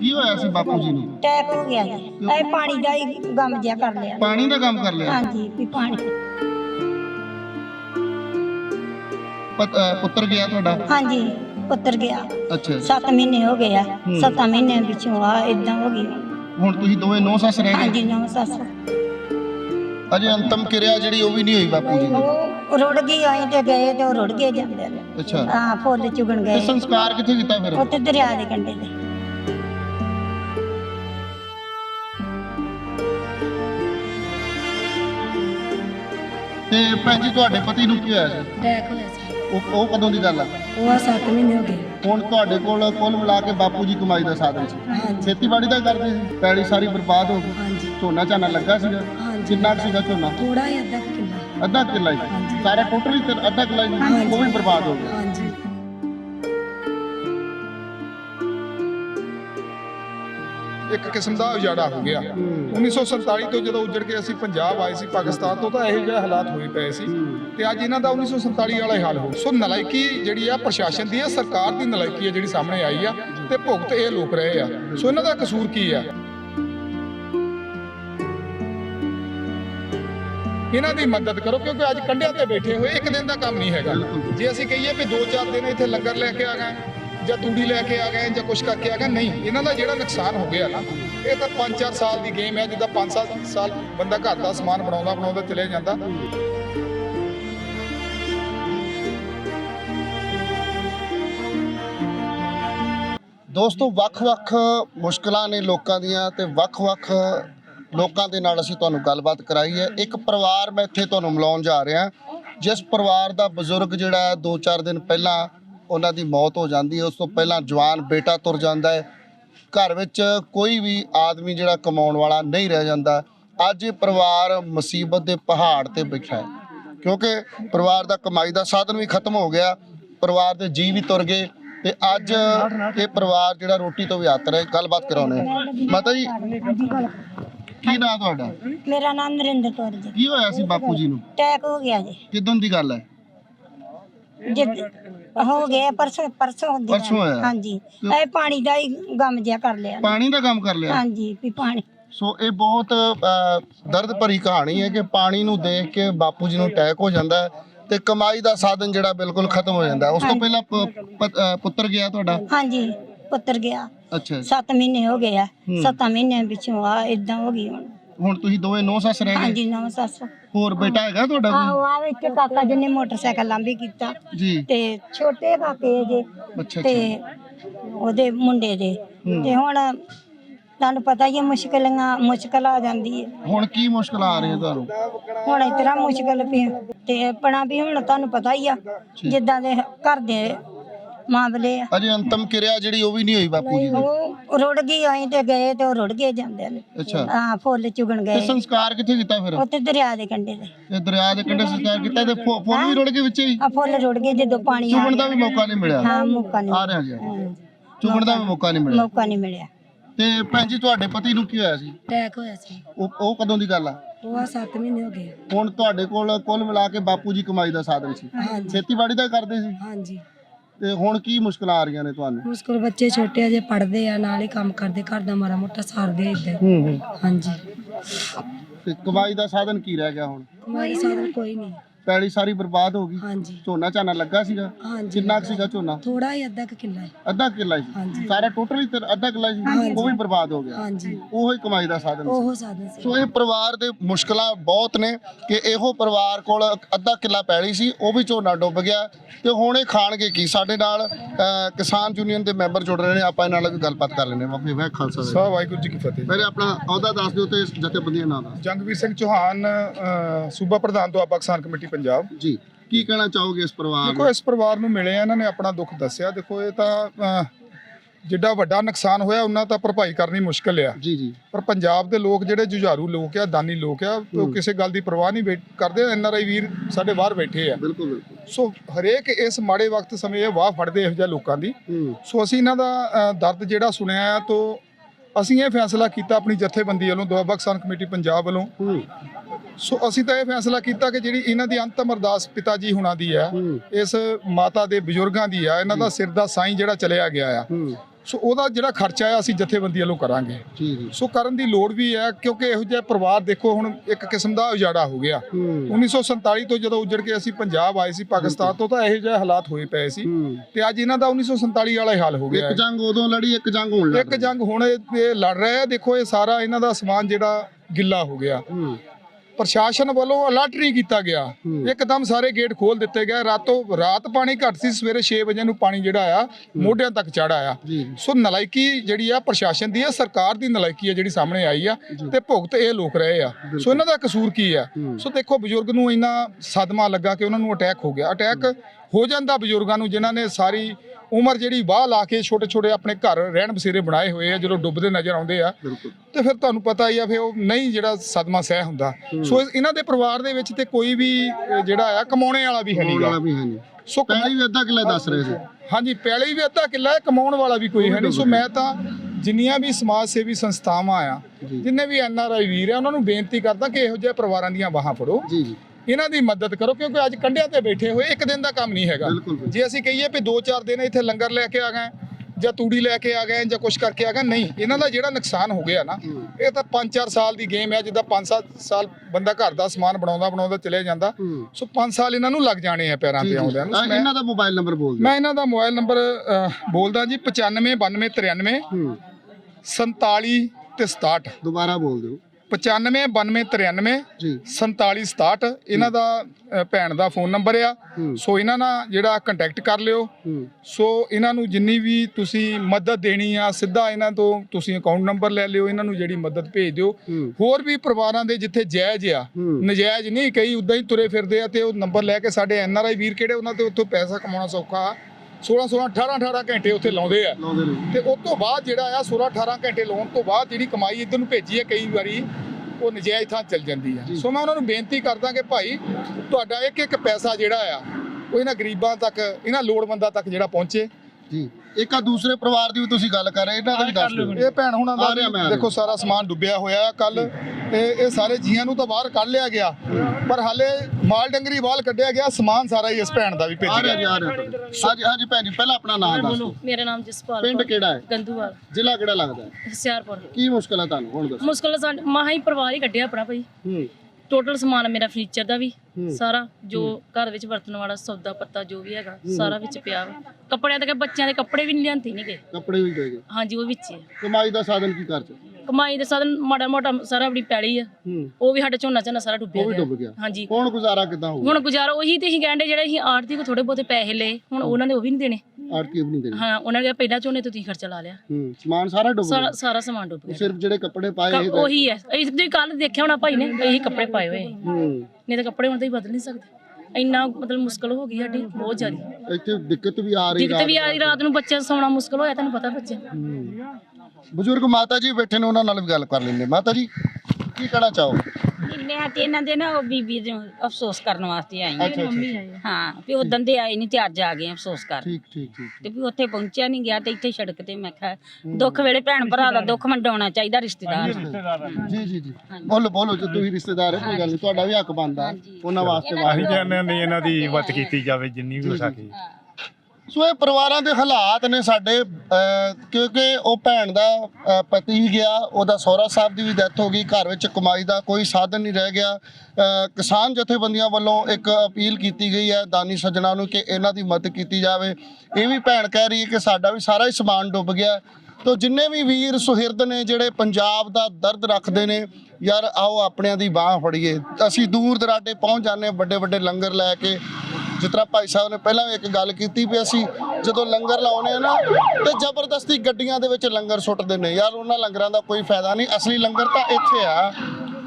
ਕੀ ਹੋਇਆ ਸੀ ਬਾਪੂ ਜੀ ਨੂੰ? ਟੈਕ ਹੋ ਗਿਆ ਇਹ ਪਾਣੀ ਦਾ ਹੀ ਗਮ ਜਿਆ ਕਰ ਲਿਆ। ਪਾਣੀ ਦਾ ਕੰਮ ਕਰ ਲਿਆ? ਹਾਂਜੀ ਵੀ ਪਾਣੀ। ਪਤ- ਪੁੱਤਰ ਗਿਆ ਤੁਹਾਡਾ? ਹਾਂਜੀ ਪੁੱਤਰ ਗਿਆ। ਅੱਛਾ। 7 ਮਹੀਨੇ ਹੋ ਗਏ ਆ। ਹੂੰ। 7 ਮਹੀਨਿਆਂ ਵਿੱਚੋਂ ਆ ਇਦਾਂ ਹੋ ਗਈ। ਹੁਣ ਤੁਸੀਂ ਦੋਵੇਂ ਨੌ ਸੱਸ ਰਹਿ ਗਏ? ਹਾਂਜੀ ਨੌ ਸੱਸ। ਅਜੇ ਅੰਤਮ ਕਿਰਿਆ ਜਿਹੜੀ ਉਹ ਵੀ ਨਹੀਂ ਹੋਈ ਬਾਪੂ ਜੀ ਦੀ? ਉਹ ਰੁੜ ਗਈ ਆਈ ਤੇ ਗਏ ਤੇ ਉਹ ਰੁੜ ਗਏ ਜਾਂਦੇ ਨੇ ਅੱਛਾ। ਆ ਫੁੱਲ ਚੁਗਣ ਤੇ ਗਏ ਸੰਸਕਾਰ ਕਿੱਥੇ ਕੀਤਾ ਫਿਰ? ਉੱਥੇ ਦਰਿਆ ਦੇ ਕੰਢੇ ਤੇ। ਤੇ ਭੈਣ ਜੀ ਤੁਹਾਡੇ ਪਤੀ ਨੂੰ ਕੀ ਹੋਇਆ ਸੀ? ਟੈਕ ਹੋਇਆ ਸੀ। ਉਹ ਉਹ ਕਦੋਂ ਦੀ ਗੱਲ ਆ? ਉਹ 7 ਮਹੀਨੇ ਹੋ ਗਏ। ਹੁਣ ਤੁਹਾਡੇ ਕੋਲ ਕੁੱਲ ਮਿਲਾ ਕੇ ਬਾਪੂ ਜੀ ਕਮਾਈ ਦਾ ਸਾਧਨ ਸੀ। ਹਾਂਜੀ। ਖੇਤੀਬਾੜੀ ਦਾ ਕਰਦੇ ਸੀ? ਪੈਲੀ ਸਾਰੀ ਬਰਬਾਦ ਹੋ ਗਈ। ਹਾਂਜੀ। ਝੋਨਾ ਝਾਨਾ ਲੱਗਾ ਸੀਗਾ? ਹਾਂਜੀ। ਕਿੰਨਾ ਕੁ ਸੀਗਾ ਝੋਨਾ? ਥੋੜਾ ਹੀ ਅੱਧਾ ਕੁ ਕਿੱਲਾ। ਅੱਧਾ ਕਿੱਲਾ ਹੀ। ਹਾਂਜੀ। ਸਾਰਾ ਟੋਟਲ ਹੀ ਤੇ ਅੱਧਾ ਕਿੱਲਾ ਹੀ। ਉਹ ਵੀ ਬਰਬਾਦ ਹੋ ਗਿਆ। ਹਾਂਜੀ। ਇੱਕ ਕਿਸਮ ਦਾ ਉਜਾੜਾ ਹੋ ਗਿਆ। 1947 ਤੋਂ ਜਦੋਂ ਉੱਜੜ ਕੇ ਅਸੀਂ ਪੰਜਾਬ ਆਏ ਸੀ ਪਾਕਿਸਤਾਨ ਤੋਂ, ਤਾਂ ਇਹੋ ਜਿਹੇ ਹਾਲਾਤ ਹੋਏ ਪਏ ਸੀ ਤੇ ਅੱਜ ਇਹਨਾਂ ਦਾ 1947 ਵਾਲਾ ਹੀ ਹਾਲ ਹੋ ਸੋ ਨਲਾਇਕੀ ਜਿਹੜੀ ਆ ਪ੍ਰਸ਼ਾਸਨ ਦੀ ਆ, ਸਰਕਾਰ ਦੀ ਨਲਾਇਕੀ ਆ ਜਿਹੜੀ ਸਾਹਮਣੇ ਆਈ ਆ ਤੇ ਭੁਗਤ ਇਹ ਲੋਕ ਰਹੇ ਆ। ਸੋ ਇਹਨਾਂ ਦਾ ਕਸੂਰ ਕੀ ਆ? ਇਹਨਾਂ ਦੀ ਮਦਦ ਕਰੋ, ਕਿਉਂਕਿ ਅੱਜ ਕੰਢਿਆਂ ਤੇ ਬੈਠੇ ਹੋਏ ਇੱਕ ਦਿਨ ਦਾ ਕੰਮ ਨਹੀਂ ਹੈਗਾ। ਜੇ ਅਸੀਂ ਕਹੀਏ ਵੀ 2-4 ਦਿਨ ਇੱਥੇ ਲੰਗਰ ਲੈ ਕੇ ਆ ਗਏ ਜਾਂ ਤੂੜੀ ਲੈ ਕੇ ਆ ਗਏ ਜਾਂ ਕੁਝ ਕਰਕੇ ਆ ਗਏ ਨਹੀਂ, ਇਹਨਾਂ ਦਾ ਜਿਹੜਾ ਨੁਕਸਾਨ ਹੋ ਗਿਆ ਨਾ, ਇਹ ਤਾਂ 5-4 ਸਾਲ ਦੀ ਗੇਮ ਹੈ, ਜਿੱਦਾਂ 5-7 ਸਾਲ ਬੰਦਾ ਘਰ ਦਾ ਸਮਾਨ ਬਣਾਉਂਦਾ ਬਣਾਉਂਦਾ ਚਲੇ ਜਾਂਦਾ। ਦੋਸਤੋ, ਵੱਖ-ਵੱਖ ਮੁਸ਼ਕਲਾਂ ਨੇ ਲੋਕਾਂ ਦੀਆਂ ਤੇ ਵੱਖ-ਵੱਖ ਲੋਕਾਂ ਦੇ ਨਾਲ ਅਸੀਂ ਤੁਹਾਨੂੰ ਗੱਲਬਾਤ ਕਰਾਈ ਹੈ। ਇੱਕ ਪਰਿਵਾਰ ਮੈਂ ਇੱਥੇ ਤੁਹਾਨੂੰ ਮਿਲਾਉਣ ਜਾ ਰਿਹਾ, ਜਿਸ ਪਰਿਵਾਰ ਦਾ ਬਜ਼ੁਰਗ ਜਿਹੜਾ 2-4 ਦਿਨ ਪਹਿਲਾਂ ਉਹਨਾਂ ਦੀ ਮੌਤ ਹੋ ਜਾਂਦੀ ਹੈ। ਉਸ ਤੋਂ ਪਹਿਲਾਂ ਜਵਾਨ ਬੇਟਾ ਤੁਰ ਜਾਂਦਾ ਹੈ। ਘਰ ਵਿੱਚ ਕੋਈ ਵੀ ਆਦਮੀ ਜਿਹੜਾ ਕਮਾਉਣ ਵਾਲਾ ਨਹੀਂ ਰਹਿ ਜਾਂਦਾ। ਅੱਜ ਇਹ ਪਰਿਵਾਰ ਮੁਸੀਬਤ ਦੇ ਪਹਾੜ ਤੇ ਬੈਠਾ ਹੈ। ਕਿਉਂਕਿ ਪਰਿਵਾਰ ਦਾ ਕਮਾਈ ਦਾ ਸਾਧਨ ਵੀ ਖਤਮ ਹੋ ਗਿਆ। ਪਰਿਵਾਰ ਦੇ ਜੀ ਵੀ ਤੁਰ ਗਏ ਤੇ ਅੱਜ ਇਹ ਪਰਿਵਾਰ ਜਿਹੜਾ ਰੋਟੀ ਤੋਂ ਵੀ ਆਤਰ ਹੈ। ਗੱਲਬਾਤ ਕਰਾਉਣੇ ਮਾਤਾ ਜੀ ਕੀ ਨਾਂ ਤੁਹਾਡਾ? ਮੇਰਾ ਨਾਮ ਨਰਿੰਦਰ ਕੌਰ ਜੀ। ਕੀ ਹੋਇਆ ਸੀ ਬਾਪੂ ਜੀ ਨੂੰ? ਟੈਕ ਹੋ ਗਿਆ ਜੀ। ਕਿਦੋਂ ਦੀ ਗੱਲ ਹੈ? ਹੋ ਗਿਆ ਪਰਸੋਂ ਪਰਸੋਂ ਹੁੰਦੀ ਪਰਸੋਂ ਹੋਇਆ? ਹਾਂਜੀ। ਇਹ ਪਾਣੀ ਦਾ ਹੀ ਗਮ ਜਿਆ ਕਰ ਲਿਆ। ਪਾਣੀ ਦਾ ਕੰਮ ਕਰ ਲਿਆ? ਹਾਂਜੀ ਵੀ ਪਾਣੀ। ਸੋ ਇਹ ਬਹੁਤ ਅ, ਦਰਦ ਭਰੀ ਕਹਾਣੀ ਹੈ ਕਿ ਪਾਣੀ ਨੂੰ ਦੇਖ ਕੇ ਬਾਪੂ ਜੀ ਨੂੰ ਅਟੈਕ ਹੋ ਜਾਂਦਾ ਹੈ ਤੇ ਕਮਾਈ ਦਾ ਸਾਧਨ ਜਿਹੜਾ ਬਿਲਕੁਲ ਖਤਮ ਹੋ ਜਾਂਦਾ ਹੈ। ਉਸ ਤੋਂ ਪਹਿਲਾਂ ਪ- ਪ- ਅ, ਪੁੱਤਰ ਗਿਆ ਤੁਹਾਡਾ? ਹਾਂਜੀ ਪੁੱਤਰ ਗਿਆ। ਅੱਛਾ। ਜੀ। 7 ਮਹੀਨੇ ਹੋ ਗਏ ਆ। ਹੂੰ। 7 ਮਹੀਨਿਆਂ ਵਿੱਚੋਂ ਆ ਇਦਾਂ ਹੋ ਗਈ ਹੁਣ। ਹੁਣ ਤੁਸੀਂ ਦੋਵੇਂ ਨੌ ਸੱਸ ਰਹਿ ਗਏ? ਹਾਂਜੀ ਨੌ ਸੱਸ। ਹੋਰ ਬੇਟਾ ਹੈਗਾ ਤੁਹਾਡਾ ਕੋਈ? ਆਹੋ ਆ ਵਿੱਚ ਕਾਕਾ ਜਿਹਨੇ ਮੋਟਰਸਾਈਕਲ ਲਾਂਬੀ ਕੀਤਾ। ਜੀ। ਤੇ ਛੋਟੇ ਕਾਕੇ ਜੇ ਅੱਛਾ ਤੇ ਉਹਦੇ ਮੁੰਡੇ ਦੇ ਹੂੰ। ਤੇ ਹੁਣ ਤੁਹਾਨੂੰ ਪਤਾ ਹੀ ਹੈ ਮੁਸ਼ਕਲਾਂ ਮੁਸ਼ਕਲ ਆ ਜਾਂਦੀ ਹੈ। ਹੁਣ ਕੀ ਮੁਸ਼ਕਲ ਆ ਰਹੀ ਹੈ ਤੁਹਾਨੂੰ? ਹੁਣ ਇਸ ਤਰ੍ਹਾਂ ਮੁਸ਼ਕਲ ਪਈ ਤੇ ਆਪਣਾ ਵੀ ਹੁਣ ਤੁਹਾਨੂੰ ਪਤਾ ਹੀ ਆ ਜਿੱਦਾਂ ਦੇ ਘਰ ਦੇ ਮਾਮਲੇ ਆ। ਅਜੇ ਅੰਤਮ ਕਿਰਿਆ ਜਿਹੜੀ ਉਹ ਵੀ ਨਹੀਂ ਹੋਈ ਬਾਪੂ ਜੀ ਦੀ। ਉਹ ਰੁੜ ਗਈ ਆਈ ਤੇ ਗਏ ਤੇ ਉਹ ਰੁੜ ਗਏ ਜਾਂਦੇ ਨੇ। ਅੱਛਾ। ਆ ਫੁੱਲ ਚੁਗਣ ਤੇ ਗਏ ਸੰਸਕਾਰ ਕਿੱਥੇ ਕੀਤਾ ਫਿਰ? ਉੱਥੇ ਦਰਿਆ ਦੇ ਕੰਢੇ ਤੇ। ਤੇ ਦਰਿਆ ਦੇ ਕੰਢੇ ਸੰਸਕਾਰ ਕੀਤਾ ਤੇ ਫੁ- ਫੁੱਲ ਵੀ ਰੁੜ ਕੇ ਵਿੱਚ ਹੀ? ਆ ਫੁੱਲ ਰੁੜ ਗਏ ਜਦੋਂ ਪਾਣੀ ਆ ਚੁਗਣ ਦਾ ਵੀ ਮੌਕਾ ਨਹੀਂ ਮਿਲਿਆ। ਹਾਂ ਮੌਕਾ ਆ ਨਹੀਂ ਰਿਹਾ ਜੀ ਹਾਂ, ਚੁਗਣ ਦਾ ਵੀ ਮੌਕਾ ਨਹੀਂ ਮਿਲਿਆ। ਮੌਕਾ ਨਹੀਂ ਮਿਲਿਆ। ਤੇ ਭੈਣ ਜੀ ਤੁਹਾਡੇ ਪਤੀ ਨੂੰ ਕੀ ਹੋਇਆ ਸੀ? ਟੈਕ ਹੋਇਆ ਸੀ। ਉਹ ਉਹ ਕਦੋਂ ਦੀ ਗੱਲ ਆ? ਉਹ ਆ 7 ਮਹੀਨੇ ਹੋ ਗਏ। ਹੁਣ ਤੁਹਾਡੇ ਕੋਲ ਕੁੱਲ ਮਿਲਾ ਕੇ ਬਾਪੂ ਜੀ ਕਮਾਈ ਦਾ ਸਾਧਨ ਸੀ। ਹਾਂਜੀ। ਖੇਤੀਬਾੜੀ ਦਾ ਕਰਦੇ ਸੀ? ਹਾਂਜੀ। ਤੇ ਹੁਣ ਕੀ ਮੁਸ਼ਕਲਾਂ ਆ ਰਹੀਆਂ ਨੇ ਤੁਹਾਨੂੰ? ਮੁਸ਼ਕਲ ਬੱਚੇ ਛੋਟੇ ਅਜੇ ਪੜਦੇ ਆ ਨਾਲ ਹੀ ਕੰਮ ਕਰਦੇ ਘਰ ਦਾ ਮਾਰਾ ਮੋਟਾ ਸਾਰਦੇ ਆ ਇਦਾਂ ਹੂੰ ਹੂੰ। ਹਾਂਜੀ। ਤੇ ਕਮਾਈ ਦਾ ਸਾਧਨ ਕੀ ਰਹਿ ਗਿਆ ਹੁਣ? ਕਮਾਈ ਸਾਧਨ ਕੋਈ ਨਹੀਂ। ਪੈਲੀ ਸਾਰੀ ਬਰਬਾਦ ਹੋ ਗਈ। ਹਾਂਜੀ। ਝੋਨਾ ਝਾਨਾ ਲੱਗਾ ਸੀਗਾ। ਹਾਂਜੀ। ਕਿੰਨਾ ਕੁ ਸੀਗਾ ਝੋਨਾ? ਥੋੜਾ ਹੀ ਅੱਧਾ ਕੁ ਕਿੱਲਾ ਹੈ ਅੱਧਾ ਕਿੱਲਾ ਸੀ। ਹਾਂਜੀ। ਸਾਰਾ ਟੋਟਲ ਹੀ ਤੇ ਅੱਧਾ ਕਿੱਲਾ ਸੀ। ਉਹ ਵੀ ਬਰਬਾਦ ਹੋ ਗਿਆ। ਹਾਂਜੀ। ਉਹੀ ਕਮਾਈ ਦਾ ਸਾਧਨ ਸੀ। ਉਹ ਸਾਧਨ ਸੀ। ਸੋ ਇਹ ਪਰਿਵਾਰ ਦੇ ਮੁਸ਼ਕਲਾਂ ਬਹੁਤ ਨੇ ਕਿ ਇਹੋ ਪਰਿਵਾਰ ਕੋਲ ਅੱਧਾ ਕਿੱਲਾ ਪੈਲੀ ਸੀ ਉਹ ਵੀ ਝੋਨਾ ਡੁੱਬ ਗਿਆ ਤੇ ਹੁਣ ਇਹ ਖਾਣਗੇ ਕੀ? ਸਾਡੇ ਨਾਲ ਕਿਸਾਨ ਯੂਨੀਅਨ ਦੇ ਮੈਂਬਰ ਜੁੜ ਰਹੇ ਨੇ। ਆਪਾਂ ਇਹਨਾਂ ਨਾਲ ਗੱਲਬਾਤ ਕਰ ਲੈਣੇ ਬਾਬੇ ਵਾਹ ਖਾਲਸਾ ਵਾਹਿਗੁਰੂ। ਸਾ ਵਾਹਿਗੁਰੂ ਜੀ ਕੀ ਫਤਿਹ। ਪਹਿਲੇ ਆਪਣਾ ਅਹੁਦਾ ਦੱਸ ਦਿਓ ਤੇ ਜਥੇਬੰਦੀਆਂ ਨਾਮ ਦੱਸ ਜੰਗਵੀਰ ਸਿੰਘ ਚੌਹਾਨ ਅ, ਸੂਬਾ ਪ੍ਰਧਾਨ ਤੋਂ ਕਿਸਾਨ ਕਮੇਟੀ ਪੰਜਾਬ। ਜੀ। ਕੀ ਕਹਿਣਾ ਚਾਹੋਗੇ ਇਸ ਪਰਿਵਾਰ ਦੇਖੋ ਨੂੰ? ਇਸ ਪਰਿਵਾਰ ਨੂੰ ਮਿਲੇ ਆ ਇਹਨਾਂ ਨੇ ਆਪਣਾ ਦੁੱਖ ਦੱਸਿਆ। ਦੇਖੋ ਇਹ ਤਾਂ ਜਿੱਡਾ ਵੱਡਾ ਨੁਕਸਾਨ ਹੋਇਆ ਉਹਨਾਂ ਤਾਂ ਭਰਪਾਈ ਕਰਨੀ ਮੁਸ਼ਕਲ ਆ। ਜੀ ਜੀ। ਪਰ ਪੰਜਾਬ ਦੇ ਲੋਕ ਜਿਹੜੇ ਜੁਝਾਰੂ ਲੋਕ ਆ ਦਾਨੀ ਲੋਕ ਆ ਉਹ ਕਿਸੇ ਗੱਲ ਦੀ ਪਰਵਾਹ ਨਹੀਂ ਕਰਦੇ। ਐਨ ਆਰ ਆਈ ਵੀਰ ਸਾਡੇ ਬਾਹਰ ਬੈਠੇ ਆ। ਬਿਲਕੁਲ ਬਿਲਕੁਲ। ਸੋ ਹਰੇਕ ਇਸ ਮਾੜੇ ਵਕਤ ਸਮੇਂ ਇਹ ਵਾਹ ਫੜਦੇ ਇਹੋ ਜਿਹੇ ਲੋਕਾਂ ਦੀ। ਹੂੰ। ਸੋ ਅਸੀਂ ਇਹਨਾਂ ਦਾ ਅ, ਦਰਦ ਜਿਹੜਾ ਸੁਣਿਆ ਹੈ ਤੋ ਅਸੀਂ ਇਹ ਫੈਸਲਾ ਕੀਤਾ ਆਪਣੀ ਜਥੇਬੰਦੀ ਵੱਲੋਂ ਦੁਆਬਾ ਕਿਸਾਨ ਕਮੇਟੀ ਪੰਜਾਬ ਵੱਲੋਂ। ਹੂੰ। ਸੋ ਅਸੀਂ ਤਾਂ ਇਹ ਫੈਸਲਾ ਕੀਤਾ ਕਿ ਜਿਹੜੀ ਇਹਨਾਂ ਦੀ ਅੰਤਮ ਅਰਦਾਸ ਪਿਤਾ ਜੀ ਹੁਣਾਂ ਦੀ ਹੈ ਇਸ ਮਾਤਾ ਦੇ ਬਜ਼ੁਰਗਾਂ ਦੀ ਆ ਇਹਨਾਂ ਦਾ ਸਿਰ ਦਾ ਸਾਈਂ ਜਿਹੜਾ ਚਲਿਆ ਗਿਆ ਆ। ਸੋ ਉਹਦਾ ਜਿਹੜਾ ਖਰਚਾ ਆ ਅਸੀਂ ਜਥੇਬੰਦੀ ਵੱਲੋਂ ਕਰਾਂਗੇ। ਸੋ ਕਰਨ ਦੀ ਲੋੜ ਵੀ ਹੈ ਕਿਉਂਕਿ ਇਹੋ ਜਿਹਾ ਪਰਿਵਾਰ ਦੇਖੋ ਹੁਣ ਇੱਕ ਕਿਸਮ ਦਾ ਉਜਾੜਾ ਹੋ ਗਿਆ। ਹੂੰ। 1947 ਤੋਂ ਜਦੋਂ ਉਜੜ ਕੇ ਅਸੀਂ ਪੰਜਾਬ ਆਏ ਸੀ ਪਾਕਿਸਤਾਨ ਤੋਂ ਤਾਂ ਇਹੋ ਜਿਹੇ ਹਾਲਾਤ ਹੋਏ ਪਏ ਸੀ। ਤੇ ਅੱਜ ਇਹਨਾਂ ਦਾ 1947 ਵਾਲਾ ਹਾਲ ਹੋ ਗਿਆ ਇੱਕ। ਜੰਗ ਉਦੋਂ ਲੜੀ ਇੱਕ ਜੰਗ ਹੁਣ ਲੜ ਇੱਕ ਜੰਗ ਹੁਣ ਇਹ ਲੜ ਰਿਹਾ ਹੈ। ਦੇਖੋ ਇਹ ਸਾਰਾ ਇਹਨਾਂ ਦਾ ਸਮਾਨ ਜਿਹੜਾ ਗਿੱਲਾ ਹੋ ਗਿਆ। ਪ੍ਰਸ਼ਾਸਨ ਵੱਲੋਂ ਅਲਰਟ ਨਹੀਂ ਕੀਤਾ ਗਿਆ। ਇੱਕਦਮ ਸਾਰੇ ਗੇਟ ਖੋਲ ਦਿੱਤੇ ਗਏ। ਰਾਤੋਂ ਰਾਤ ਪਾਣੀ ਘੱਟ ਸੀ ਸਵੇਰੇ 6 ਵਜੇ ਨੂੰ ਪਾਣੀ ਜਿਹੜਾ ਆ ਮੋਢਿਆਂ ਤੱਕ ਚੜ ਆਇਆ। ਸੋ ਨਲਾਇਕੀ ਜਿਹੜੀ ਆ ਪ੍ਰਸ਼ਾਸਨ ਦੀ ਆ ਸਰਕਾਰ ਦੀ ਨਲਾਇਕੀ ਆ ਜਿਹੜੀ ਸਾਹਮਣੇ ਆਈ ਆ ਤੇ ਭੁਗਤ ਇਹ ਲੋਕ ਰਹੇ ਆ। ਸੋ ਇਹਨਾਂ ਦਾ ਕਸੂਰ ਕੀ ਆ। ਸੋ ਦੇਖੋ ਬਜ਼ੁਰਗ ਨੂੰ ਇੰਨਾ ਸਦਮਾ ਲੱਗਾ ਕਿ ਉਹਨਾਂ ਨੂੰ ਅਟੈਕ ਹੋ ਗਿਆ। ਅਟੈਕ ਹੋ ਜਾਂਦਾ ਬਜ਼ੁਰਗਾਂ ਨੂੰ ਜਿਨ੍ਹਾਂ ਨੇ ਸਾਰੀ ਉਮਰ ਜਿਹੜੀ ਵਾਹ ਲਾ ਕੇ ਛੋਟੇ ਛੋਟੇ ਆਪਣੇ ਘਰ ਰਹਿਣ ਬਸੇਰੇ ਬਣਾਏ ਹੋਏ ਆ ਜਦੋਂ ਡੁੱਬਦੇ ਨਜ਼ਰ ਆਉਂਦੇ ਆ। ਤੇ ਫਿਰ ਤੁਹਾਨੂੰ ਪਤਾ ਹੀ ਆ ਫਿਰ ਉਹ ਨਹੀਂ ਜਿਹੜਾ ਸਦਮਾ ਸਹਿ ਹੁੰਦਾ। ਸੋ ਇਹਨਾਂ ਦੇ ਪਰਿਵਾਰ ਦੇ ਵਿੱਚ ਤੇ ਕੋਈ ਵੀ ਜਿਹੜਾ ਆ ਕਮਾਉਣੇ ਵਾਲਾ ਵੀ ਹੈ ਨਹੀਂ। ਸੋ ਪਹਿਲੀ ਵੀ ਅੱਧਾ ਕਿੱਲਾ ਦੱਸ ਰਹੇ ਸੀ। ਹਾਂਜੀ ਪਹਿਲੇ ਵੀ ਅੱਧਾ ਕਿੱਲਾ ਹੈ ਕਮਾਉਣ ਵਾਲਾ ਵੀ ਕੋਈ ਹੈ ਨਹੀਂ। ਸੋ ਮੈਂ ਤਾਂ ਜਿੰਨੀਆਂ ਵੀ ਸਮਾਜ ਸੇਵੀ ਸੰਸਥਾਵਾਂ ਆ। ਜਿੰਨੇ ਵੀ ਐਨ ਆਰ ਆਈ ਵੀਰ ਆ ਉਹਨਾਂ ਨੂੰ ਬੇਨਤੀ ਕਰਦਾ ਕਿ ਇਹੋ ਜਿਹੇ ਪਰਿਵਾਰਾਂ ਦੀਆਂ ਬਾਹਾਂ ਫੜੋ। ਜੀ ਜੀ। ਇਹਨਾਂ ਦੀ ਮਦਦ ਕਰੋ ਕਿਉਂਕਿ ਅੱਜ ਕੰਢਿਆਂ ਤੇ ਬੈਠੇ ਹੋਏ ਇੱਕ ਦਿਨ ਦਾ ਕੰਮ ਨਹੀਂ ਹੈਗਾ। ਜੇ ਅਸੀਂ ਕਹੀਏ ਵੀ 2-4 ਦਿਨ ਇੱਥੇ ਲੰਗਰ ਲੈ ਕੇ ਆ ਗਏ ਜਾਂ ਤੂੜੀ ਲੈ ਕੇ ਆ ਗਏ ਜਾਂ ਕੁਝ ਕਰਕੇ ਆ ਗਏ ਨਹੀਂ ਇਹਨਾਂ ਦਾ ਜਿਹੜਾ ਨੁਕਸਾਨ ਹੋ ਗਿਆ ਨਾ ਇਹ ਤਾਂ 5-4 ਸਾਲ ਦੀ ਗੇਮ ਹੈ ਜਿੱਦਾਂ 5-7 ਸਾਲ ਬੰਦਾ ਘਰ ਦਾ ਸਮਾਨ ਬਣਾਉਂਦਾ ਬਣਾਉਂਦਾ ਚਲੇ ਜਾਂਦਾ। ਸੋ 5 ਸਾਲ ਇਹਨਾਂ ਨੂੰ ਲੱਗ ਜਾਣੇ ਆ ਪੈਰਾਂ ਤੇ। ਆਉਂਦਿਆਂ ਨੂੰ। ਇਹਨਾਂ ਦਾ ਮੋਬਾਈਲ ਨੰਬਰ ਬੋਲ ਦਿਓ। ਮੈਂ ਇਹਨਾਂ ਦਾ ਮੋਬਾਈਲ ਨੰਬਰ ਬੋਲਦਾ ਜੀ 95 92 93 ਹੂੰ। 47 ਤੇ 67 ਦੁਬਾਰਾ ਬੋਲ ਦਿਓ। 95 92 93 ਜੀ। 47 67 ਇਹਨਾਂ ਦਾ ਭੈਣ ਦਾ ਫੋਨ ਨੰਬਰ ਆ। ਸੋ ਇਹਨਾਂ ਨਾਲ ਜਿਹੜਾ ਕੰਟੈਕਟ ਕਰ ਲਿਓ। ਸੋ ਇਹਨਾਂ ਨੂੰ ਜਿੰਨੀ ਵੀ ਤੁਸੀਂ ਮਦਦ ਦੇਣੀ ਆ ਸਿੱਧਾ ਇਹਨਾਂ ਤੋਂ ਤੁਸੀਂ ਅਕਾਊਂਟ ਨੰਬਰ ਲੈ ਲਿਓ ਇਹਨਾਂ ਨੂੰ ਜਿਹੜੀ ਮਦਦ ਭੇਜ ਦਿਓ। ਹੋਰ ਵੀ ਪਰਿਵਾਰਾਂ ਦੇ ਜਿੱਥੇ ਜਾਇਜ਼ ਆ। ਨਜਾਇਜ਼ ਨਹੀਂ ਕਈ ਉਦਾਂ ਹੀ ਤੁਰੇ ਫਿਰਦੇ ਆ ਤੇ ਉਹ ਨੰਬਰ ਲੈ ਕੇ ਸਾਡੇ ਐਨ ਆਰ ਆਈ ਵੀਰ ਕਿਹੜੇ ਉਹਨਾਂ ਤੇ ਉੱਥੋਂ ਪੈਸਾ ਕਮਾਉਣਾ ਸੌਖਾ। 16 16 18 18 ਘੰਟੇ ਉੱਥੇ ਲਾਉਂਦੇ ਆ। ਲਾਉਂਦੇ ਨੇ ਤੇ ਉਸ ਤੋਂ ਬਾਅਦ ਜਿਹੜਾ ਆ 16 18 ਘੰਟੇ ਲਾਉਣ ਤੋਂ ਬਾਅਦ ਜਿਹੜੀ ਕਮਾਈ ਇੱਧਰ ਨੂੰ ਭੇਜੀ ਹੈ ਕਈ ਵਾਰੀ ਉਹ ਨਜਾਇਜ਼ ਥਾਂ ਚਲ ਜਾਂਦੀ ਆ। ਸੋ ਮੈਂ ਉਹਨਾਂ ਨੂੰ ਬੇਨਤੀ ਕਰਦਾ ਕਿ ਭਾਈ ਤੁਹਾਡਾ ਇੱਕ ਇੱਕ ਪੈਸਾ ਜਿਹੜਾ ਆ ਉਹ ਇਹਨਾਂ ਗਰੀਬਾਂ ਤੱਕ ਇਹਨਾਂ ਲੋੜਵੰਦਾਂ ਤੱਕ ਜਿਹੜਾ ਪਹੁੰਚੇ। ਜੀ। ਇੱਕ ਆ ਦੂਸਰੇ ਪਰਿਵਾਰ ਦੀ ਵੀ ਤੁਸੀਂ ਗੱਲ ਕਰ ਰਹੇ ਇਹਨਾਂ ਦਾ ਵੀ ਦੱਸ ਦਿਓ। ਇਹ ਭੈਣ ਹੁਣਾਂ ਦਾ ਮੈਂ, ਦੇਖੋ ਸਾਰਾ ਸਮਾਨ ਡੁੱਬਿਆ ਹੋਇਆ ਕੱਲ ਇਹ ਇਹ ਸਾਰੇ ਜੀਆਂ ਨੂੰ ਤਾਂ ਬਾਹਰ ਕੱਢ ਲਿਆ ਗਿਆ। ਪਰ ਹਾਲੇ ਮਾਲ ਡੰਗਰੀ ਬਾਹਰ ਕੱਢਿਆ ਗਿਆ ਸਮਾਨ ਸਾਰਾ ਹੀ ਇਸ ਭੈਣ ਦਾ ਵੀ ਆ ਭੇਜ ਰਿਹਾ ਗਿਆ। ਹਾਂਜੀ ਹਾਂਜੀ ਭੈਣ ਜੀ ਪਹਿਲਾਂ ਆਪਣਾ ਨਾਮ ਦੱਸ ਮੇਰਾ ਨਾਮ ਜਸਪਾਲ ਪਿੰਡ ਕਿਹੜਾ ਹੈ? ਗੰਦੂਵਾਲ। ਜ਼ਿਲ੍ਹਾ ਕਿਹੜਾ ਲੱਗਦਾ ਹੈ? ਹੁਸ਼ਿਆਰਪੁਰ। ਕੀ ਮੁਸ਼ਕਲ ਹੈ ਤੁਹਾਨੂੰ? ਹੁਣ ਦੱਸੋ। ਮੁਸ਼ਕਲ ਸਾਡੇ ਮਾਹਾ ਹੀ ਪਰਿਵਾਰ ਹੀ ਕੱਢਿਆ ਆਪਣਾ ਭਾਈ ਹੂੰ। ਟੋਟਲ ਸਮਾਨ ਮੇਰਾ ਫਰਨੀਚਰ ਦਾ ਵੀ। ਸਾਰਾ ਜੋ ਘਰ ਵਿੱਚ ਵਰਤਣ ਵਾਲਾ ਸੌਦਾ ਪੱਤਾ ਜੋ ਵੀ ਹੈਗਾ ਸਾਰਾ ਵਿੱਚ ਪਿਆ ਵਾ। ਕੱਪੜਿਆਂ ਤੱਕ ਬੱਚਿਆਂ ਦੇ ਕੱਪੜੇ ਵੀ ਨਹੀਂ ਲਿਆਂਦੇ ਨਹੀਂਗੇ ਕੱਪੜੇ ਵੀ ਗਏ ਹਾਂਜੀ ਉਹ ਵਿੱਚ ਹੀ ਆ। ਕਮਾਈ ਦਾ ਸਾਧਨ ਕੀ ਕਰ ਚ ਕਮਾਈ ਦੇ ਸਾਧਨ ਮਾੜਾ ਮੋਟਾ ਸਾਰਾ ਆਪਣੀ ਪੈਲੀ ਆ। ਹੂੰ। ਉਹ ਵੀ ਸਾਡਾ ਝੋਨਾ ਝੋਨਾ ਸਾਰਾ ਡੁੱਬਿਆ ਉਹ ਵੀ ਡੁੱਬ ਗਿਆ। ਹਾਂਜੀ। ਹੁਣ ਗੁਜ਼ਾਰਾ ਕਿਦਾਂ ਹੋਊ ਹੁਣ ਗੁਜ਼ਾਰਾ ਉਹੀ ਤੇ ਅਸੀਂ ਕਹਿੰਦੇ ਜਿਹੜੇ ਅਸੀਂ ਆੜਤੀ ਕੋ ਥੋੜੇ ਬਹੁਤੇ ਪੈਸੇ ਲਏ ਹੁਣ ਉਹਨਾਂ ਨੇ ਉਹ ਵੀ ਨਹੀਂ ਦੇਣੇ। ਆਰਤੀ ਵੀ ਨਹੀਂ ਦੇਣੀ। ਹਾਂ ਉਹਨਾਂ ਨੇ ਪਹਿਲਾਂ ਝੋਨੇ ਤੋਂ ਤੁਸੀਂ ਖਰਚਾ ਲਾ ਲਿਆ। ਹੂੰ ਸਮਾਨ ਸਾਰਾ ਡੁੱਬ ਗਿਆ। ਸਾਰਾ ਸਮਾਨ ਡੁੱਬ ਗਿਆ। ਸਿਰਫ ਜਿਹੜੇ ਕੱਪੜੇ ਪਾਏ ਇਹ ਉਹੀ ਹੈ। ਅਸੀਂ ਤੁਸੀਂ ਕੱਲ ਦੇਖਿਆ ਹੋਣਾ ਭਾਈ ਨੇ ਇਹੀ ਕੱਪੜੇ ਪਾਏ ਹੋਏ। ਆ। ਹੂੰ। ਨਹੀਂ ਤਾਂ ਕੱਪੜੇ ਹੁਣ ਤਾਂ ਹੀ ਬਦਲ ਨਹੀਂ ਸਕਦੇ। ਇੰਨਾ ਮਤਲਬ ਮੁਸ਼ਕਲ ਹੋ ਗਈ ਸਾਡੀ ਬਹੁਤ ਜ਼ਿਆਦਾ। ਇੱਥੇ ਦਿੱਕਤ ਵੀ ਆ ਰਹੀ ਦਿੱਕਤ ਵੀ ਆ ਰਹੀ ਰਾਤ ਨੂੰ ਬੱਚਿਆਂ ਨੂੰ ਸੌਣਾ ਮੁਸ਼ਕਲ ਹੋਇਆ ਤੁਹਾਨੂੰ ਪਤਾ। ਹੂੰ। ਬਜ਼ੁਰਗ ਮਾਤਾ ਜੀ ਬੈਠੇ ਨੇ ਉਹਨਾਂ ਨਾਲ ਵੀ ਗੱਲ ਕਰ ਲੈਂਦੇ। ਮਾਤਾ ਜੀ। ਕੀ ਕਹਿਣਾ ਚਾਹੋ? ਮੈਂ ਤੇ ਇਹਨਾਂ ਦੇ ਨਾ ਉਹ ਬੀਬੀ ਦੇ ਅਫਸੋਸ ਕਰਨ ਵਾਸਤੇ ਆਈ ਹਾਂ। ਅੱਛਾ ਅੱਛਾ ਹਾਂ ਵੀ ਉਦੋਂ ਦੇ ਆਏ ਨਹੀਂ ਤੇ ਅੱਜ ਆ ਗਏ ਅਫਸੋਸ ਕਰ ਠੀਕ ਠੀਕ ਠੀਕ ਤੇ ਵੀ ਉੱਥੇ ਪਹੁੰਚਿਆ ਨਹੀਂ ਗਿਆ ਤੇ ਇੱਥੇ ਸੜਕ ਤੇ ਮੈਂ ਕਿਹਾ ਦੁੱਖ ਵੇਲੇ ਭੈਣ ਭਰਾ ਦਾ ਦੁੱਖ ਵੰਡਾਉਣਾ ਚਾਹੀਦਾ ਰਿਸ਼ਤੇਦਾਰ ਨੂੰ। ਜੀ ਜੀ ਜੀ। ਬੋਲੋ ਬੋਲੋ ਜੇ ਤੁਸੀਂ ਰਿਸ਼ਤੇਦਾਰ ਹੈ ਕੋਈ ਗੱਲ ਨਹੀਂ ਤੁਹਾਡਾ ਵੀ ਹੱਕ ਬਣਦਾ। ਉਹਨਾਂ ਵਾਸਤੇ ਵਾਹਿਗੁਰੂ। ਚਾਹੁੰਦੇ ਨਹੀਂ ਇਹਨਾਂ ਦੀ ਮਦਦ ਕੀਤੀ ਜਾਵੇ ਜਿੰਨੀ ਵੀ ਹੋ ਸਕੇ। ਸੋ ਇਹ ਪਰਿਵਾਰਾਂ ਦੇ ਹਾਲਾਤ ਨੇ ਸਾਡੇ ਕਿਉਂਕਿ ਉਹ ਭੈਣ ਦਾ ਪਤੀ ਹੀ ਗਿਆ, ਉਹਦਾ ਸਹੁਰਾ ਸਾਹਿਬ ਦੀ ਵੀ ਡੈਥ ਹੋ ਗਈ, ਘਰ ਵਿੱਚ ਕਮਾਈ ਦਾ ਕੋਈ ਸਾਧਨ ਨਹੀਂ ਰਹਿ ਗਿਆ। ਕਿਸਾਨ ਜਥੇਬੰਦੀਆਂ ਵੱਲੋਂ ਇੱਕ ਅਪੀਲ ਕੀਤੀ ਗਈ ਹੈ, ਦਾਨੀ ਸੱਜਣਾ ਨੂੰ ਕਿ ਇਹਨਾਂ ਦੀ ਮਦਦ ਕੀਤੀ ਜਾਵੇ। ਇਹ ਵੀ ਭੈਣ ਕਹਿ ਰਹੀ ਹੈ ਕਿ ਸਾਡਾ ਵੀ ਸਾਰਾ ਹੀ ਸਮਾਨ ਡੁੱਬ ਗਿਆ। ਤੋ ਜਿੰਨੇ ਵੀ ਵੀਰ ਸੁਹਿਰਦ ਨੇ ਜਿਹੜੇ ਪੰਜਾਬ ਦਾ ਦਰਦ ਰੱਖਦੇ ਨੇ, ਯਾਰ ਆਓ ਆਪਣਿਆਂ ਦੀ ਬਾਹ ਫੜੀਏ। ਅਸੀਂ ਦੂਰ ਦਰਾਡੇ ਪਹੁੰਚ ਜਾਂਦੇ ਹਾਂ ਵੱਡੇ ਵੱਡੇ ਲੰਗਰ ਲੈ ਕੇ ਜਿਸ ਤਰ੍ਹਾਂ ਭਾਈ ਸਾਹਿਬ ਨੇ ਪਹਿਲਾਂ ਵੀ ਇੱਕ ਗੱਲ ਕੀਤੀ ਵੀ ਅਸੀਂ ਜਦੋਂ ਲੰਗਰ ਲਾਉਨੇ ਆ ਨਾ, ਤੇ ਜ਼ਬਰਦਸਤੀ ਗੱਡੀਆਂ ਦੇ ਵਿੱਚ ਲੰਗਰ ਸੁੱਟਦੇ ਨੇ ਯਾਰ, ਉਹਨਾਂ ਲੰਗਰਾਂ ਦਾ ਕੋਈ ਫਾਇਦਾ ਨਹੀਂ। ਅਸਲੀ ਲੰਗਰ ਤਾਂ ਇੱਥੇ ਆ।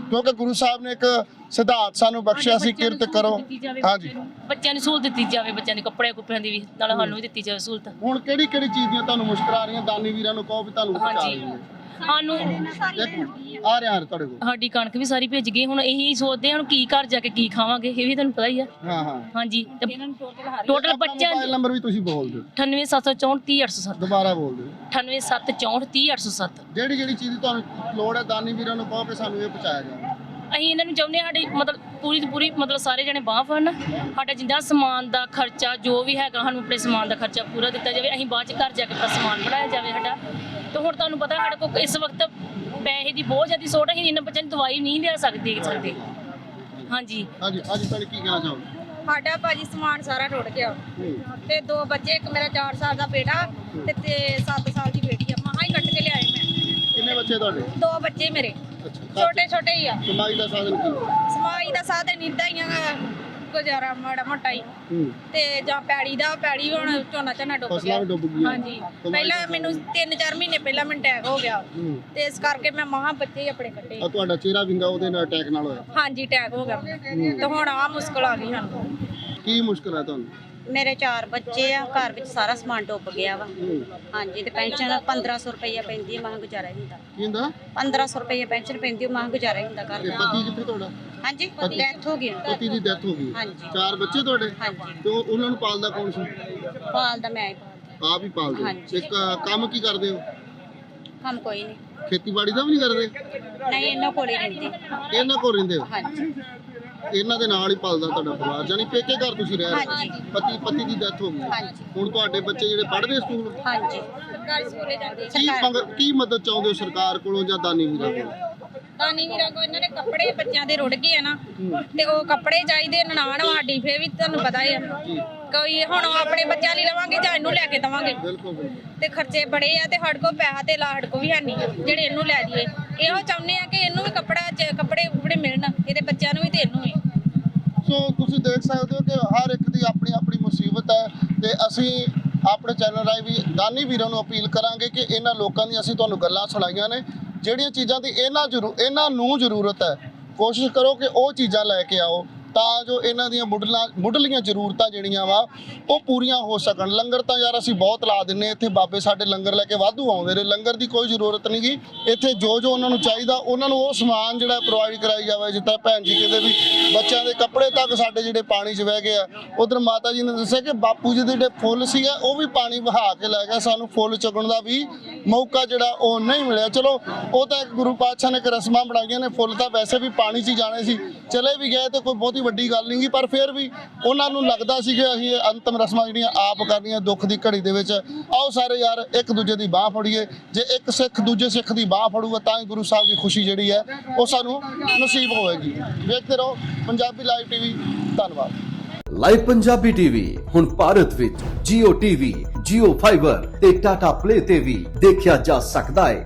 ਕਿਉਂਕਿ ਗੁਰੂ ਸਾਹਿਬ ਨੇ ਇੱਕ ਸਿਧਾਂਤ ਸਾਨੂੰ ਬਖਸ਼ਿਆ ਸੀ ਕਿਰਤ ਕਰੋ। ਹਾਂਜੀ। ਬੱਚਿਆਂ ਨੂੰ। ਸਹੂਲਤ ਦਿੱਤੀ ਜਾਵੇ ਬੱਚਿਆਂ ਦੇ ਕੱਪੜੇ ਕੁੱਪੜਿਆਂ ਦੀ ਵੀ ਨਾਲ ਸਾਨੂੰ ਵੀ ਦਿੱਤੀ ਜਾਵੇ ਸਹੂਲਤ। ਹੁਣ ਕਿਹੜੀ ਕਿਹੜੀ ਚੀਜ਼ ਦੀਆਂ ਤੁਹਾਨੂੰ ਮੁਸ਼ਕਲ ਆ ਰਹੀਆਂ? ਦਾਨੀ ਵੀਰਾਂ ਨੂੰ ਕਹੋ ਵੀ ਤੁਹਾਨੂੰ ਪਹੁੰਚਾ ਹਾਂਜੀ। ਸਾਨੂੰ ਇੱਕ ਆ। ਰਿਹਾ ਤੁਹਾਡੇ ਕੋਲ। ਸਾਡੀ ਕਣਕ ਵੀ ਸਾਰੀ ਭਿੱਜ ਗਈ ਹੁਣ ਇਹੀ ਸੋਚਦੇ ਹਾਂ ਹੁਣ ਕੀ ਘਰ ਜਾ ਕੇ ਕੀ ਖਾਵਾਂਗੇ ਇਹ ਵੀ ਤੁਹਾਨੂੰ ਪਤਾ ਹੀ ਆ। ਹਾਂ ਹਾਂ। ਹਾਂਜੀ। ਟੋਟਲ ਬੱਚਿਆਂ ਮੋਬਾਈਲ ਨੰਬਰ ਵੀ ਤੁਸੀਂ ਬੋਲ ਦਿਓ। 98764 ਦੁਬਾਰਾ ਬੋਲ ਦਿਓ। 98764 ਜਿਹੜੀ ਜਿਹੜੀ ਚੀਜ਼ ਦੀ ਤੁਹਾਨੂੰ ਲੋੜ ਹੈ ਦਾਨੀ ਵੀਰਾਂ ਨੂੰ ਕਹੋ ਕਿ ਸਾਨੂੰ ਇਹ ਪਹੁੰਚਾਇਆ ਜਾਵੇ। ਅਸੀਂ ਇਹਨਾਂ ਨੂੰ ਚਾਹੁੰਦੇ ਹਾਂ ਸਾਡੀ ਮਤਲਬ ਪੂਰੀ ਦੀ ਪੂਰੀ ਮਤਲਬ ਸਾਰੇ ਜਣੇ ਬਾਂਹ ਫੜਨ। ਸਾਡਾ ਜਿੰਦਾ ਸਮਾਨ ਦਾ ਖਰਚਾ ਜੋ ਵੀ ਹੈਗਾ ਸਾਨੂੰ ਆਪਣੇ ਸਮਾਨ ਦਾ ਖਰਚਾ ਪੂਰਾ ਦਿੱਤਾ ਜਾਵੇ। ਅਸੀਂ ਬਾਅਦ ਚ ਘਰ ਜਾ ਕੇ ਆਪਣਾ ਸਮਾਨ ਬਣਾਇਆ ਜਾਵੇ ਸਾਡਾ। ਤੇ ਹੁਣ ਤੁਹਾਨੂੰ ਪਤਾ ਸਾਡੇ ਕੋਲ ਇਸ ਵਕਤ ਪੈਸੇ ਦੀ ਬਹੁਤ ਜ਼ਿਆਦਾ ਸੋਟ ਅਸੀਂ ਇਹਨਾਂ ਬੱਚਿਆਂ ਨੂੰ ਦਵਾਈ ਨਹੀਂ ਲਿਆ ਸਕਦੇ ਸਕਦੇ ਹਾਂਜੀ। ਹਾਂਜੀ ਅੱਜ ਤੁਹਾਡੇ ਕੀ ਕਹਿਣਾ ਚਾਹੋਗੇ? ਸਾਡਾ ਭਾਜੀ ਸਮਾਨ ਸਾਰਾ ਟੁੱਟ ਗਿਆ। ਹੂੰ। ਤੇ ਦੋ ਬੱਚੇ ਇੱਕ ਮੇਰਾ 4 ਸਾਲ ਦਾ ਬੇਟਾ ਤੇ ਤੇ 7 ਸਾਲ ਦੀ ਬੇਟੀ ਆ। ਮਹਾ ਹੀ ਕੱਟ ਕੇ ਲਿਆਏ ਮੈਂ। ਕਿੰਨੇ ਬੱਚੇ ਤੁਹਾਡੇ? ਦੋ ਬੱਚੇ ਮੇਰੇ। ਛੋਟੇ ਛੋਟੇ ਹੀ ਆ। ਕਮਾਈ ਦਾ ਸਾਧਨ ਕੀ? ਸਮਾਈ ਦਾ ਸਾਧਨ ਇਦਾਂ ਹੀ ਆ ਗੁਜ਼ਾਰਾ ਮਾੜਾ ਮੋਟਾ ਹੀ। ਹੂੰ। ਤੇ ਜਾਂ ਪੈੜੀ ਦਾ ਪੈੜੀ ਹੁਣ ਝੋਨਾ ਝੋਨਾ ਡੁੱਬ ਫਸਲਾਂ ਗਿਆ। ਵੀ ਡੁੱਬ ਗਈਆਂ। ਹਾਂਜੀ। ਪਹਿਲਾਂ ਦਾ ਮੈਨੂੰ 3-4 ਮਹੀਨੇ ਪਹਿਲਾਂ ਮੈਨੂੰ ਅਟੈਕ ਹੋ ਗਿਆ। ਹੂੰ। ਤੇ ਇਸ ਕਰਕੇ ਮੈਂ ਮਹਾ ਬੱਚੇ ਹੀ ਆਪਣੇ ਕੱਟੇ ਆ ਤੁਹਾਡਾ ਚਿਹਰਾ ਵਿੰਗਾ ਉਹਦੇ ਨਾਲ ਅਟੈਕ ਨਾਲ ਹੋਇਆ। ਹਾਂਜੀ ਅਟੈਕ ਹੋ ਗਿਆ। ਤੇ ਹੁਣ ਆ ਮੁਸ਼ਕਲ ਆ ਗਈ ਸਾਨੂੰ। ਕੀ ਮੁਸ਼ਕਲ ਹੈ ਤੁਹਾਨੂੰ? ਮੇਰੇ ਚਾਰ ਬੱਚੇ ਆ ਘਰ ਵਿੱਚ ਸਾਰਾ ਸਮਾਨ ਡੁੱਬ ਗਿਆ ਵਾ। ਹਾਂਜੀ ਤੇ ਪੈਨਸ਼ਨ 1500 ਰੁਪਈਆ ਪੈਂਦੀ ਹੈ ਮਾਂ ਗੁਜ਼ਾਰਾ ਹੀ ਹੁੰਦਾ। ਕੀ ਹੁੰਦਾ? 1500 ਰੁਪਈਆ ਪੈਨਸ਼ਨ ਪੈਂਦੀ ਹੈ ਮਾਂ ਗੁਜ਼ਾਰਾ ਹੀ ਹੁੰਦਾ ਘਰ ਤੇ ਦਾ। ਪਤੀ ਕਿੱਥੇ ਤੁਹਾਡਾ? ਹਾਂਜੀ ਡੈਥ ਹੋ ਗਈ ਉਹਨਾਂ ਪਤੀ ਦੀ ਡੈਥ ਹੋ ਗਈ। ਹਾਂਜੀ। ਚਾਰ ਬੱਚੇ ਤੁਹਾਡੇ? ਹਾਂਜੀ। ਤੇ ਉਹ- ਉਹਨਾਂ ਨੂੰ ਪਾਲਦਾ ਕੌਣ ਸੀ? ਦੀ। ਪਾਲਦਾ ਮੈਂ ਹੀ ਪਾਲਦੀ ਆਪ ਹੀ ਪਾਲਦੇ ਹੋ। ਹਾਂਜੀ। ਇੱਕ ਅ, ਕੰਮ ਕੀ ਕਰਦੇ ਹੋ? ਕੰਮ ਕੋਈ ਨਹੀਂ। ਖੇਤੀਬਾੜੀ ਦਾ ਵੀ ਨਹੀਂ ਕਰਦੇ? ਨਹੀਂ ਇਹਨਾਂ ਕੋਲ ਹੀ ਰਹਿੰਦੀ। ਇਹਨਾਂ ਕੋਲ ਰਹਿੰਦੇ ਹੋ? ਹਾਂਜੀ। ਇਹਨਾਂ ਦੇ ਨਾਲ ਹੀ ਪਲਦਾ ਤੁਹਾਡਾ ਪਰਿਵਾਰ ਜਾਨੀ ਪੇਕੇ ਘਰ ਤੁਸੀਂ ਰਹਿ ਰਹੇ ਹਾਂਜੀ। ਪਤੀ ਪਤੀ ਦੀ ਡੈਥ ਹੋ ਗਈ। ਹਾਂਜੀ। ਹੁਣ ਤੁਹਾਡੇ ਬੱਚੇ ਜਿਹੜੇ ਪੜ੍ਹਦੇ ਸਕੂਲ? ਹਾਂਜੀ। ਸਰਕਾਰੀ ਸਕੂਲੇ ਜਾਂਦੇ ਕੀ ਮੰਗ ਕੀ ਮਦਦ ਚਾਹੁੰਦੇ ਹੋ ਸਰਕਾਰ ਕੋਲੋਂ ਜਾਂ ਦਾਨੀ ਵੀਰਾਂ ਕੋਲੋਂ? ਦਾਨੀ ਵੀਰਾਂ ਕੋ ਇਹਨਾਂ ਨੇ ਕੱਪੜੇ ਬੱਚਿਆਂ ਦੇ ਰੁੜ ਗਏ ਆ ਨਾ। ਤੇ ਉਹ ਕੱਪੜੇ ਚਾਹੀਦੇ ਨਨਾਣ ਸਾਡੀ ਫੇਰ ਵੀ ਤੁਹਾਨੂੰ ਪਤਾ ਹੀ ਆ। ਕੋਈ ਹੁਣ ਆਪਣੇ ਬੱਚਿਆਂ ਲਈ ਲਵਾਂਗੇ ਜਾਂ ਇਹਨੂੰ ਲੈ ਕੇ ਦਵਾਂਗੇ? ਬਿਲਕੁਲ ਬਿਲਕੁਲ ਤੇ ਖਰਚੇ ਬੜੇ ਆ ਤੇ ਸਾਡੇ ਕੋਲ ਪੈਸਾ ਤੇ ਲਾ ਸਾਡੇ ਕੋਲ ਵੀ ਹੈ ਨਹੀਂ ਜਿਹੜੇ ਇਹਨੂੰ ਲੈ ਦਈਏ ਇਹੋ ਚਾਹੁੰਦੇ ਆ ਕਿ ਇਹਨੂੰ ਵੀ ਕੱਪੜਾ ਚ- ਕੱਪੜੇ ਕੁਪੜੇ ਮਿਲਣ ਇਹਦੇ ਬੱਚਿਆਂ ਨੂੰ ਵੀ ਤੇ ਇਹਨੂੰ ਵੀ ਸੋ ਤੁਸੀਂ ਦੇਖ ਸਕਦੇ ਹੋ ਕਿ ਹਰ ਇੱਕ ਦੀ ਆਪਣੀ ਆਪਣੀ ਮੁਸੀਬਤ ਹੈ ਤੇ ਅਸੀਂ ਆਪਣੇ ਚੈਨਲ ਰਾਹੀਂ ਵੀ ਦਾਨੀ ਵੀਰਾਂ ਨੂੰ ਅਪੀਲ ਕਰਾਂਗੇ ਕਿ ਇਹਨਾਂ ਲੋਕਾਂ ਦੀ ਅਸੀਂ ਤੁਹਾਨੂੰ ਗੱਲਾਂ ਸੁਣਾਈਆਂ ਨੇ, ਜਿਹੜੀਆਂ ਚੀਜ਼ਾਂ ਦੀ ਇਹਨਾਂ ਜ਼ਰੂ, ਇਹਨਾਂ ਨੂੰ ਜ਼ਰੂਰਤ ਹੈ, ਕੋਸ਼ਿਸ਼ ਕਰੋ ਕਿ ਉਹ ਚੀਜ਼ਾਂ ਲੈ ਕੇ ਆਓ। ਤਾਂ ਜੋ ਇਹਨਾਂ ਦੀਆਂ ਮੁੱਢਲਾਂ, ਮੁੱਢਲੀਆਂ ਜ਼ਰੂਰਤਾਂ ਜਿਹੜੀਆਂ ਵਾ, ਉਹ ਪੂਰੀਆਂ ਹੋ ਸਕਣ। ਲੰਗਰ ਤਾਂ ਯਾਰ ਅਸੀਂ ਬਹੁਤ ਲਾ ਦਿੰਨੇ ਇੱਥੇ ਬਾਬੇ ਸਾਡੇ ਲੰਗਰ ਲੈ ਕੇ ਵਾਧੂ ਆਉਂਦੇ ਨੇ। ਲੰਗਰ ਦੀ ਕੋਈ ਜ਼ਰੂਰਤ ਨਹੀਂ ਗੀ ਇੱਥੇ ਜੋ ਜੋ ਉਹਨਾਂ ਨੂੰ ਚਾਹੀਦਾ, ਉਹਨਾਂ ਨੂੰ ਉਹ ਸਮਾਨ ਜਿਹੜਾ ਪ੍ਰੋਵਾਈਡ ਕਰਾਈ ਜਾਵੇ। ਜਿੱਦਾਂ ਭੈਣ ਜੀ ਕਹਿੰਦੇ ਵੀ ਬੱਚਿਆਂ ਦੇ ਕੱਪੜੇ ਤੱਕ ਸਾਡੇ ਜਿਹੜੇ ਪਾਣੀ 'ਚ ਵਹਿ ਗਏ ਆ। ਉਧਰ ਮਾਤਾ ਜੀ ਨੇ ਦੱਸਿਆ ਕਿ ਬਾਪੂ ਜੀ ਦੇ ਜਿਹੜੇ ਫੁੱਲ ਸੀਗਾ, ਉਹ ਵੀ ਪਾਣੀ ਵਹਾ ਕੇ ਲੈ ਗਿਆ ਸਾਨੂੰ ਫੁੱਲ ਚੁਗਣ ਦਾ ਵੀ ਮੌਕਾ ਜਿਹੜਾ, ਉਹ ਨਹੀਂ ਮਿਲਿਆ। ਚਲੋ, ਉਹ ਤਾਂ ਇੱਕ ਗੁਰੂ ਪਾਤਸ਼ਾਹ ਨੇ ਇੱਕ ਰਸਮਾਂ ਬਣਾਈਆਂ ਨੇ। ਫੁੱਲ ਤਾਂ ਵੈਸੇ ਵੀ ਪਾਣੀ 'ਚ ਹੀ ਜਾਣੇ ਸੀ। ਚਲੇ ਵੀ ਗਏ ਤੇ ਕੋਈ ਬਹੁਤੀ ਵੱਡੀ ਗੱਲ ਨਹੀਂ ਗਈ ਪਰ ਫਿਰ ਵੀ ਉਹਨਾਂ ਨੂੰ ਲੱਗਦਾ ਸੀ ਕਿ ਅਸੀਂ ਇਹ ਅੰਤਮ ਰਸਮਾਂ ਜਿਹੜੀਆਂ ਆਪ ਕਰਨੀਆਂ ਦੁੱਖ ਦੀ ਘੜੀ ਦੇ ਵਿੱਚ ਆਓ ਸਾਰੇ ਯਾਰ ਇੱਕ ਦੂਜੇ ਦੀ ਬਾਹ ਫੜੀਏ। ਜੇ ਇੱਕ ਸਿੱਖ ਦੂਜੇ ਸਿੱਖ ਦੀ ਬਾਹ ਫੜੂਗਾ ਤਾਂ ਹੀ ਗੁਰੂ ਸਾਹਿਬ ਦੀ ਖੁਸ਼ੀ ਜਿਹੜੀ ਹੈ ਉਹ ਸਾਨੂੰ ਨਸੀਬ ਹੋਵੇਗੀ। ਵੇਖਦੇ ਰਹੋ ਪੰਜਾਬੀ ਲਾਈਵ ਟੀਵੀ ਧੰਨਵਾਦ। ਲਾਈਵ ਪੰਜਾਬੀ ਟੀਵੀ ਹੁਣ ਭਾਰਤ ਵਿੱਚ Jio TV, Jio Fiber ਤੇ Tata Play ਤੇ ਵੀ ਦੇਖਿਆ ਜਾ ਸਕਦਾ ਹੈ।